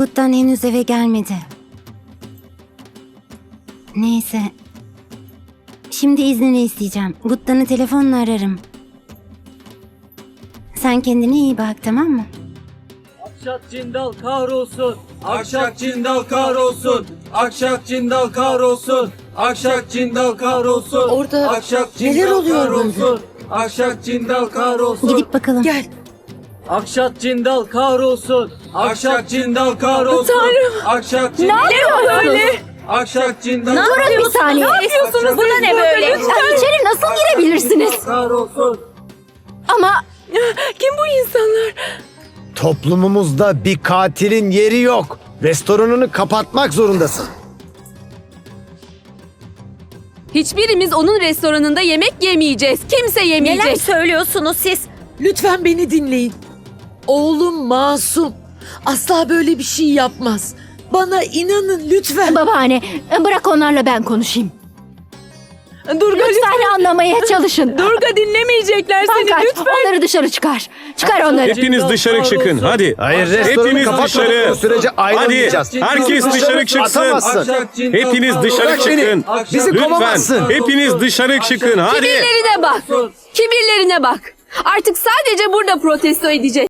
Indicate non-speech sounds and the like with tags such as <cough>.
Kuttan henüz eve gelmedi. Neyse. Şimdi iznini isteyeceğim. Guttan'ı telefonla ararım. Sen kendine iyi bak tamam mı? Akşat Cindal kahrolsun. Akşat Cindal kahrolsun. Akşat Cindal kahrolsun. Akşat Cindal kahrolsun. Orada Akşat neler Cindal oluyor kahrolsun. Akşat Cindal kahrolsun. Gidip bakalım. Gel. Akşat Cindal kahrolsun. Akşat Cindal kahrolsun. Tanrım. Akşat Cindal Ne böyle? Akşat Cindal Durun bir saniye. Ne yapıyorsunuz? Bu da ne böyle? Ya içeri nasıl girebilirsiniz? kahrolsun. Ama Kim bu insanlar? Toplumumuzda bir katilin yeri yok. Restoranını kapatmak zorundasın. Hiçbirimiz onun restoranında yemek yemeyeceğiz. Kimse yemeyecek. Neler söylüyorsunuz siz? Lütfen beni dinleyin. Oğlum masum. Asla böyle bir şey yapmaz. Bana inanın lütfen. babaanne bırak onlarla ben konuşayım. Durga Lütfen anlamaya çalışın. <laughs> Durga dinlemeyecekler Sen seni kaç, lütfen. onları dışarı çıkar. Çıkar onları. Hepiniz dışarı çıkın hadi. Hayır restoranı Hepiniz dışarı. sürece. Hadi herkes Dışarı çıksın. Hepiniz dışarı çıkın. Bizi Lütfen kovamazsın. hepiniz dışarı çıkın hadi. Kibirlerine bak. Kibirlerine bak. Artık sadece burada protesto edeceğiz.